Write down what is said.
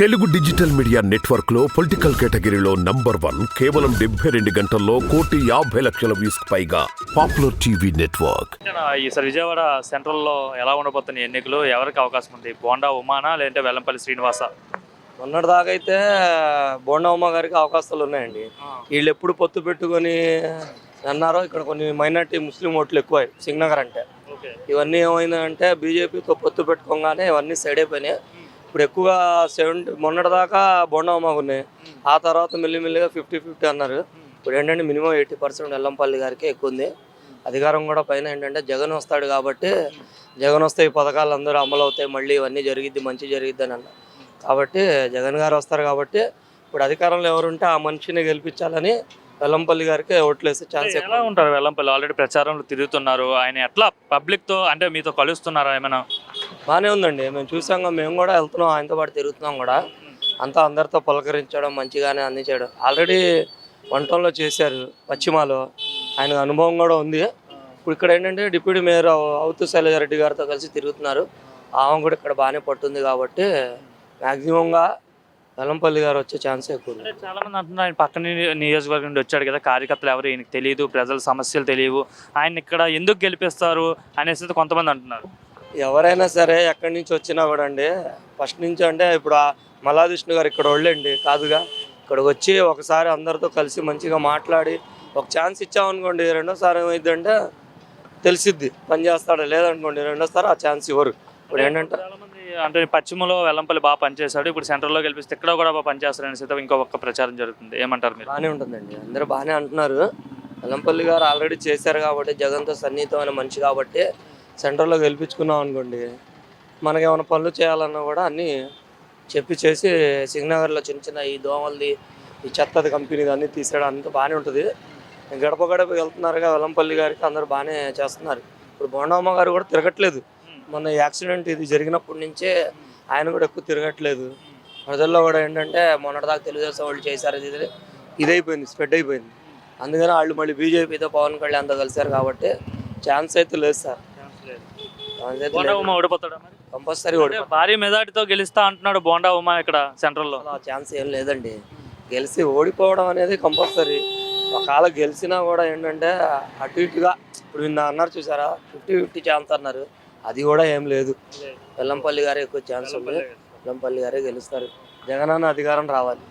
Telugu digital media నెట్వర్క్లో political కేటగిరీలో number one కేవలం డెబ్బై రెండు గంటల్లో కోటి యాభై లక్షల వ్యూస్ పైగా పాపులర్ టీవీ నెట్వర్క్. ఈసారి విజయవాడ సెంట్రల్లో ఎలా ఉండబోతున్నాయి ఎన్నికలు? ఎవరికి అవకాశం ఉంది? బోండా ఉమానా లేదంటే వెల్లంపల్లి శ్రీనివాస? మొన్నటి దాకా అయితే బోండమ్మ గారికి అవకాశాలు ఉన్నాయండి. వీళ్ళు ఎప్పుడు పొత్తు పెట్టుకొని అన్నారో ఇక్కడ కొన్ని మైనార్టీ ముస్లిం ఓట్లు ఎక్కువ సింగనగర్ అంటే. ఓకే. ఇవన్నీ ఏమైందంటే బీజేపీతో పొత్తు పెట్టుకోగానే ఇవన్నీ సైడ్ అయిపోయినాయి. ఇప్పుడు ఎక్కువగా సెవెంటీ మొన్నటి దాకా బోండమ్మ ఉన్నాయి. ఆ తర్వాత మెల్లిమెల్లిగా ఫిఫ్టీ ఫిఫ్టీ అన్నారు. ఇప్పుడు ఏంటంటే మినిమం ఎయిటీ పర్సెంట్ ఎల్లంపల్లి గారికి ఎక్కువ ఉంది అధికారం కూడా పైన ఏంటంటే జగన్ వస్తాడు కాబట్టి జగన్ వస్తే ఈ పథకాలు అందరూ అమలు అవుతాయి మళ్ళీ ఇవన్నీ జరిగిద్ది మంచి జరిగిద్ది అని కాబట్టి జగన్ గారు వస్తారు కాబట్టి ఇప్పుడు అధికారంలో ఎవరుంటే ఆ మనిషిని గెలిపించాలని వెల్లంపల్లి గారికి ఓట్లేసే ఛాన్స్ ఎలా ఉంటారు వెల్లంపల్లి ఆల్రెడీ ప్రచారంలో తిరుగుతున్నారు. ఆయన ఎట్లా పబ్లిక్తో అంటే మీతో కలుస్తున్నారా ఏమైనా? బాగానే ఉందండి. మేము చూసాం మేము కూడా వెళ్తున్నాం ఆయనతో పాటు తిరుగుతున్నాం కూడా. అంతా అందరితో పలకరించడం మంచిగానే అందించాడు ఆల్రెడీ వంటంలో చేశారు పశ్చిమాలో. ఆయన అనుభవం కూడా ఉంది. ఇప్పుడు ఇక్కడ ఏంటంటే డిప్యూటీ మేయర్ అవుతూ అవుతు శైలజారెడ్డి గారితో కలిసి తిరుగుతున్నారు. ఆమె కూడా ఇక్కడ బాగానే పట్టుంది కాబట్టి మ్యాక్సిమంగా వెల్లంపల్లి గారు వచ్చే ఛాన్స్ ఎక్కువ చాలా మంది అంటున్నారు ఆయన పక్కన నియోజకవర్గం నుండి వచ్చాడు కదా కార్యకర్తలు ఎవరు ఈయనకు తెలియదు ప్రజల సమస్యలు తెలియవు. ఆయన ఇక్కడ ఎందుకు గెలిపిస్తారు అనేసి కొంతమంది అంటున్నారు. ఎవరైనా సరే ఎక్కడి నుంచి వచ్చినా కూడా అండి ఫస్ట్ నుంచి అంటే ఇప్పుడు ఆ మల్లాదిష్ణు గారు ఇక్కడ వాళ్ళండి కాదుగా. ఇక్కడికి వచ్చి ఒకసారి అందరితో కలిసి మంచిగా మాట్లాడి ఒక ఛాన్స్ ఇచ్చామనుకోండి రెండోసారి ఏమైందంటే తెలిసిద్ది పని చేస్తాడు లేదనుకోండి రెండోసారి ఆ ఛాన్స్ ఇవ్వరు. ఇప్పుడు ఏంటంటే అంటే పశ్చిమలో వెల్లంపల్లి బాగా పనిచేశాడు ఇప్పుడు సెంట్రల్లో గెలిపిస్తే ఇక్కడ కూడా బాగా పనిచేస్తారు అనేసి అయితే ఇంకో ఒక్క ప్రచారం జరుగుతుంది. ఏమంటారు మీరు? బాగానే ఉంటుందండి. అందరూ బాగానే అంటున్నారు. వెల్లంపల్లి గారు ఆల్రెడీ చేశారు కాబట్టి జగన్తో సన్నిహితమైన మనిషి కాబట్టి సెంటర్లో గెలిపించుకున్నాం అనుకోండి మనకి ఏమైనా పనులు చేయాలన్నా కూడా అన్నీ చెప్పి చేసి సింగనగర్లో చిన్న చిన్న ఈ దోమలది ఈ చెత్తది కంపెనీది అన్నీ తీసేయడం అంతా బాగానే ఉంటుంది. గడప గడప వెళ్తున్నారుగా వెల్లంపల్లి గారికి అందరూ బాగానే చేస్తున్నారు. ఇప్పుడు బోండమ్మ గారు కూడా తిరగట్లేదు. మొన్న యాక్సిడెంట్ ఇది జరిగినప్పటి నుంచే ఆయన కూడా ఎక్కువ తిరగట్లేదు. ప్రజల్లో కూడా ఏంటంటే మొన్నటిదాకా తెలుగుదేశం వాళ్ళు చేశారు ఇది ఇదైపోయింది స్ప్రెడ్ అయిపోయింది. అందుకని వాళ్ళు మళ్ళీ బీజేపీతో పవన్ కళ్యాణ్తో కలిశారు కాబట్టి ఛాన్స్ అయితే లేదు సార్. బోండా ఉమా ఓడిపోతాడా మరి? కంపల్సరీ అంటే భారీ మెజార్టీతో గెలుస్తా అంటున్నాడు బోండా ఉమా ఇక్కడ సెంట్రల్లో. ఆ ఛాన్స్ ఏం లేదండి. గెలిచి ఓడిపోవడం అనేది కంపల్సరీ. ఒకవేళ గెలిచినా కూడా ఏంటంటే అటు ఇటుగా ఇప్పుడు నిన్న అన్నారు చూసారా ఫిఫ్టీ ఫిఫ్టీ ఛాన్స్ అన్నారు. అది కూడా ఏం లేదు. వెల్లంపల్లి గారే ఎక్కువ ఛాన్స్ ఉంది. వెల్లంపల్లి గారే గెలుస్తారు. జగనన్న అధికారం రావాలి.